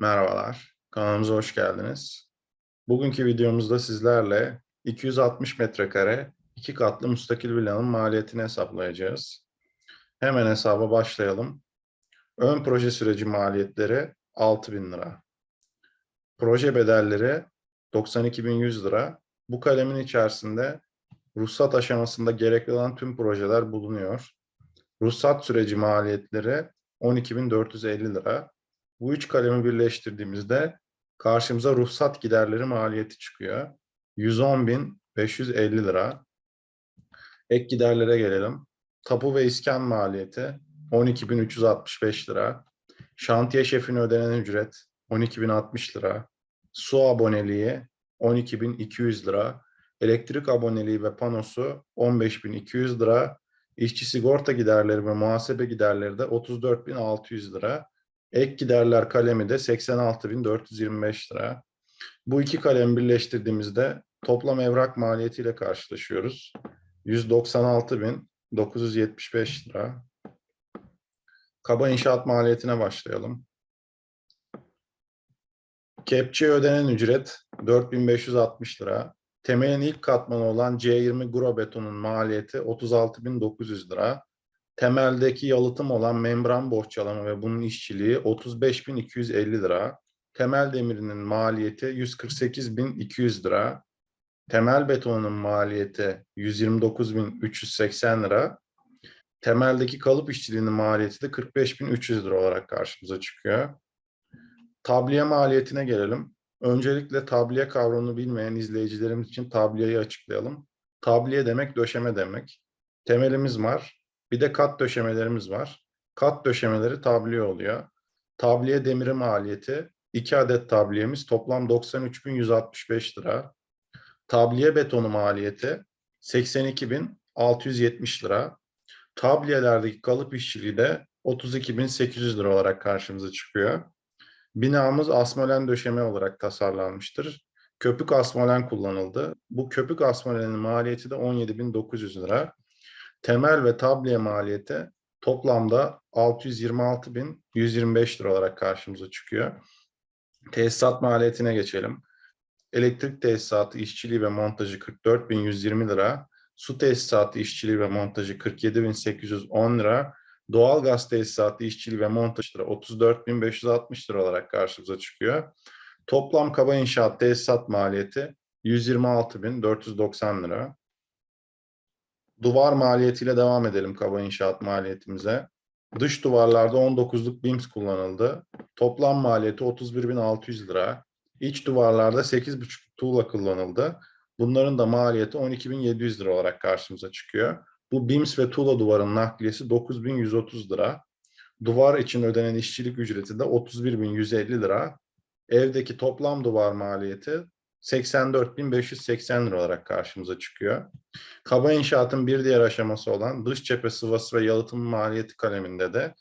Merhabalar, kanalımıza hoş geldiniz. Bugünkü videomuzda sizlerle 260 metrekare iki katlı müstakil villanın maliyetini hesaplayacağız. Hemen hesaba başlayalım. Ön proje süreci maliyetleri 6000 lira. Proje bedelleri 92.100 lira. Bu kalemin içerisinde ruhsat aşamasında gerekli olan tüm projeler bulunuyor. Ruhsat süreci maliyetleri 12.450 lira. Bu üç kalemi birleştirdiğimizde karşımıza ruhsat giderleri maliyeti çıkıyor. 110.550 lira. Ek giderlere gelelim. Tapu ve iskan maliyeti 12.365 lira. Şantiye şefine ödenen ücret 12.060 lira. Su aboneliği 12.200 lira. Elektrik aboneliği ve panosu 15.200 lira. İşçi sigorta giderleri ve muhasebe giderleri de 34.600 lira. Ek giderler kalemi de 86.425 lira. Bu iki kalemi birleştirdiğimizde toplam evrak maliyetiyle karşılaşıyoruz. 196.975 lira. Kaba inşaat maliyetine başlayalım. Kepçeye ödenen ücret 4560 lira. Temelin ilk katmanı olan C20 Gro betonun maliyeti 36.900 lira. Temeldeki yalıtım olan membran bohçalama ve bunun işçiliği 35.250 lira. Temel demirinin maliyeti 148.200 lira. Temel betonunun maliyeti 129.380 lira. Temeldeki kalıp işçiliğinin maliyeti de 45.300 lira olarak karşımıza çıkıyor. Tabliye maliyetine gelelim. Öncelikle tabliye kavramını bilmeyen izleyicilerimiz için tabliyeyi açıklayalım. Tabliye demek döşeme demek. Temelimiz var. Bir de kat döşemelerimiz var. Kat döşemeleri tabliye oluyor. Tabliye demiri maliyeti 2 adet tabliyemiz toplam 93.165 lira. Tabliye betonu maliyeti 82.670 lira. Tabliyelerdeki kalıp işçiliği de 32.800 lira olarak karşımıza çıkıyor. Binamız asmolen döşeme olarak tasarlanmıştır. Köpük asmolen kullanıldı. Bu köpük asmolenin maliyeti de 17.900 lira. Temel ve tabliye maliyeti toplamda 626.125 lira olarak karşımıza çıkıyor. Tesisat maliyetine geçelim. Elektrik tesisatı işçiliği ve montajı 44.120 lira. Su tesisatı işçiliği ve montajı 47.810 lira. Doğalgaz tesisatı işçiliği ve montajı 34.560 lira olarak karşımıza çıkıyor. Toplam kaba inşaat tesisat maliyeti 126.490 lira. Duvar maliyetiyle devam edelim kaba inşaat maliyetimize. Dış duvarlarda 19'luk BIMS kullanıldı. Toplam maliyeti 31.600 lira. İç duvarlarda 8.5 tuğla kullanıldı. Bunların da maliyeti 12.700 lira olarak karşımıza çıkıyor. Bu BIMS ve tuğla duvarın nakliyesi 9.130 lira. Duvar için ödenen işçilik ücreti de 31.150 lira. Evdeki toplam duvar maliyeti 84.580 lira olarak karşımıza çıkıyor. Kaba inşaatın bir diğer aşaması olan dış cephe sıvası ve yalıtım maliyeti kaleminde de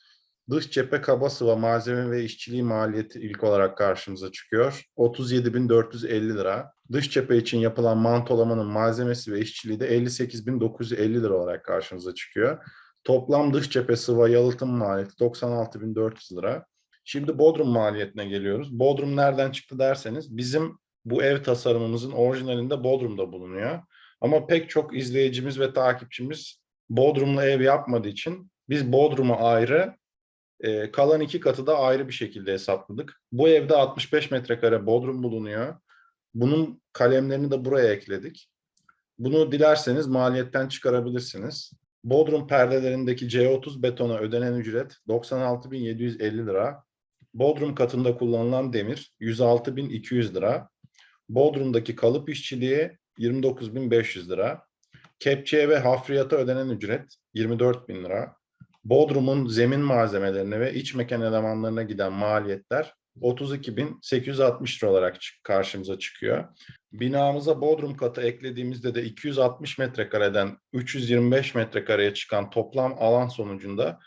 dış cephe kaba sıva malzeme ve işçiliği maliyeti ilk olarak karşımıza çıkıyor. 37.450 lira. Dış cephe için yapılan mantolamanın malzemesi ve işçiliği de 58.950 lira olarak karşımıza çıkıyor. Toplam dış cephe sıva yalıtım maliyeti 96.400 lira. Şimdi Bodrum maliyetine geliyoruz. Bodrum nereden çıktı derseniz bizim bu ev tasarımımızın orijinalinde Bodrum'da bulunuyor. Ama pek çok izleyicimiz ve takipçimiz Bodrum'la ev yapmadığı için biz Bodrum'u ayrı, e, kalan iki katı da ayrı bir şekilde hesapladık. Bu evde 65 metrekare Bodrum bulunuyor. Bunun kalemlerini de buraya ekledik. Bunu dilerseniz maliyetten çıkarabilirsiniz. Bodrum perdelerindeki C30 betona ödenen ücret 96.750 lira. Bodrum katında kullanılan demir 106.200 lira. Bodrum'daki kalıp işçiliği 29.500 lira. Kepçeye ve hafriyata ödenen ücret 24.000 lira. Bodrum'un zemin malzemelerine ve iç mekan elemanlarına giden maliyetler 32.860 lira olarak karşımıza çıkıyor. Binamıza Bodrum katı eklediğimizde de 260 metrekareden 325 metrekareye çıkan toplam alan sonucunda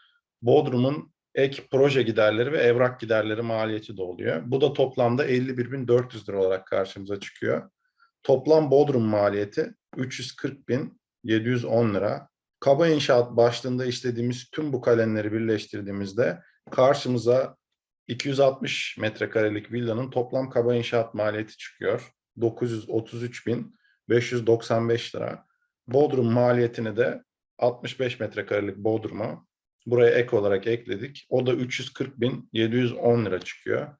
Bodrum'un ek proje giderleri ve evrak giderleri maliyeti de oluyor. Bu da toplamda 51.400 lira olarak karşımıza çıkıyor. Toplam Bodrum maliyeti 340.710 lira. Kaba inşaat başlığında işlediğimiz tüm bu kalemleri birleştirdiğimizde karşımıza 260 metrekarelik villanın toplam kaba inşaat maliyeti çıkıyor. 933.595 lira. Bodrum maliyetini de 65 metrekarelik Bodrum'a buraya ek olarak ekledik. O da 340.710 lira çıkıyor.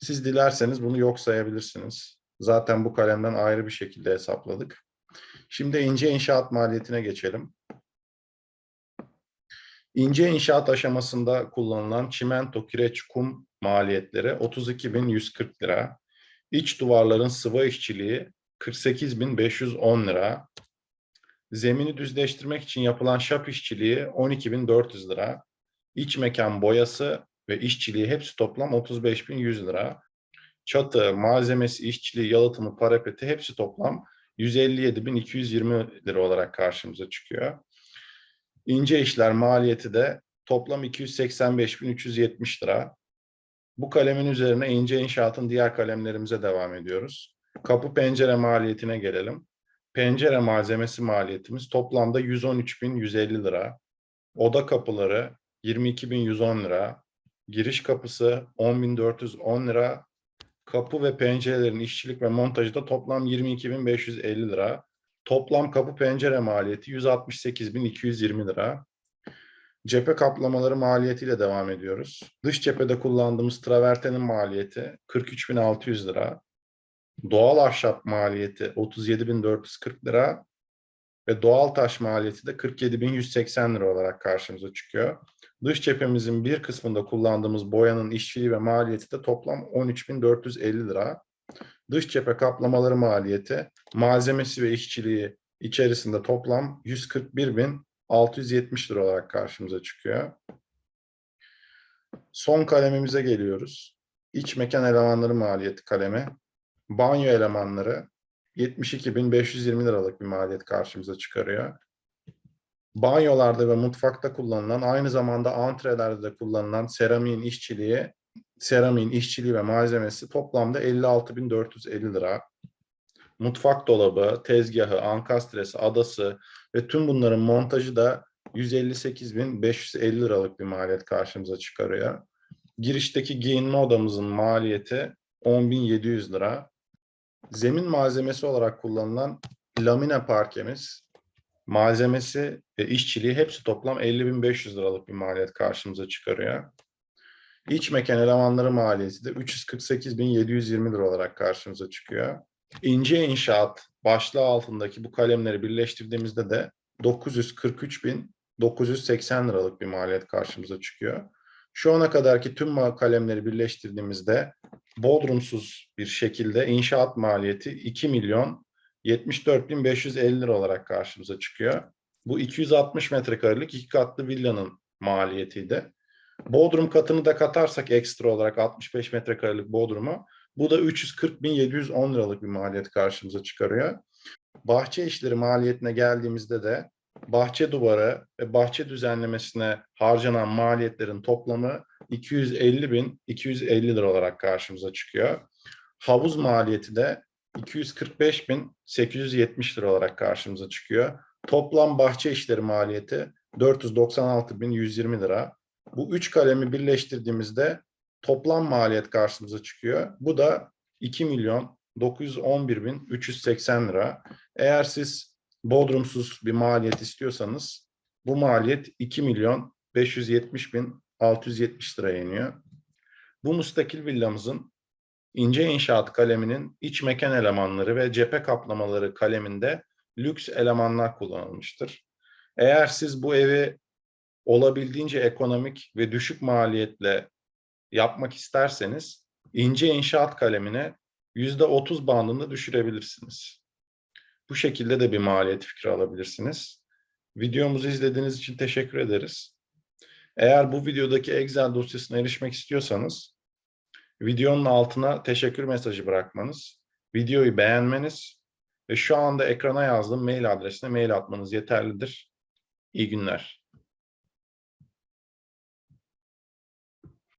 Siz dilerseniz bunu yok sayabilirsiniz. Zaten bu kalemden ayrı bir şekilde hesapladık. Şimdi ince inşaat maliyetine geçelim. İnce inşaat aşamasında kullanılan çimento, kireç, kum maliyetleri 32.140 lira. İç duvarların sıva işçiliği 48.510 lira. Zemini düzleştirmek için yapılan şap işçiliği 12.400 lira. İç mekan boyası ve işçiliği hepsi toplam 35.100 lira. Çatı, malzemesi, işçiliği, yalıtımı, parapeti hepsi toplam 157.220 lira olarak karşımıza çıkıyor. İnce işler maliyeti de toplam 285.370 lira. Bu kalemin üzerine ince inşaatın diğer kalemlerimize devam ediyoruz. Kapı pencere maliyetine gelelim. Pencere malzemesi maliyetimiz toplamda 113.150 lira. Oda kapıları 22.110 lira. Giriş kapısı 10.410 lira. Kapı ve pencerelerin işçilik ve montajı da toplam 22.550 lira. Toplam kapı pencere maliyeti 168.220 lira. Cephe kaplamaları maliyetiyle devam ediyoruz. Dış cephede kullandığımız travertenin maliyeti 43.600 lira. Doğal ahşap maliyeti 37.440 lira ve doğal taş maliyeti de 47.180 lira olarak karşımıza çıkıyor. Dış cephemizin bir kısmında kullandığımız boyanın işçiliği ve maliyeti de toplam 13.450 lira. Dış cephe kaplamaları maliyeti, malzemesi ve işçiliği içerisinde toplam 141.670 lira olarak karşımıza çıkıyor. Son kalemimize geliyoruz. İç mekan elemanları maliyeti kalemi. Banyo elemanları 72.520 liralık bir maliyet karşımıza çıkarıyor. Banyolarda ve mutfakta kullanılan, aynı zamanda antrelerde de kullanılan seramiğin işçiliği, seramiğin işçiliği ve malzemesi toplamda 56.450 lira. Mutfak dolabı, tezgahı, ankastresi, adası ve tüm bunların montajı da 158.550 liralık bir maliyet karşımıza çıkarıyor. Girişteki giyinme odamızın maliyeti 10.700 lira. Zemin malzemesi olarak kullanılan lamine parkemiz, malzemesi ve işçiliği hepsi toplam 50.500 liralık bir maliyet karşımıza çıkarıyor. İç mekan elemanları maliyeti de 348.720 lira olarak karşımıza çıkıyor. İnce inşaat başlığı altındaki bu kalemleri birleştirdiğimizde de 943.980 liralık bir maliyet karşımıza çıkıyor. Şu ana kadarki tüm kalemleri birleştirdiğimizde bodrumsuz bir şekilde inşaat maliyeti 2 milyon 74.550 lira olarak karşımıza çıkıyor. Bu 260 metrekarelik iki katlı villanın maliyetiydi. Bodrum katını da katarsak ekstra olarak 65 metrekarelik bodrumu bu da 340.710 liralık bir maliyet karşımıza çıkarıyor. Bahçe işleri maliyetine geldiğimizde de bahçe duvarı ve bahçe düzenlemesine harcanan maliyetlerin toplamı 250.250 lira olarak karşımıza çıkıyor. Havuz maliyeti de 245.870 lira olarak karşımıza çıkıyor. Toplam bahçe işleri maliyeti 496.120 lira. Bu üç kalemi birleştirdiğimizde toplam maliyet karşımıza çıkıyor. Bu da 2 milyon 911.380 lira. Eğer siz bodrumsuz bir maliyet istiyorsanız bu maliyet 2 milyon 570.670 liraya iniyor. Bu müstakil villamızın ince inşaat kaleminin iç mekan elemanları ve cephe kaplamaları kaleminde lüks elemanlar kullanılmıştır. Eğer siz bu evi olabildiğince ekonomik ve düşük maliyetle yapmak isterseniz ince inşaat kalemine yüzde otuz bandında düşürebilirsiniz. Bu şekilde de bir maliyet fikri alabilirsiniz. Videomuzu izlediğiniz için teşekkür ederiz. Eğer bu videodaki Excel dosyasına erişmek istiyorsanız videonun altına teşekkür mesajı bırakmanız, videoyu beğenmeniz ve şu anda ekrana yazdığım mail adresine mail atmanız yeterlidir. İyi günler.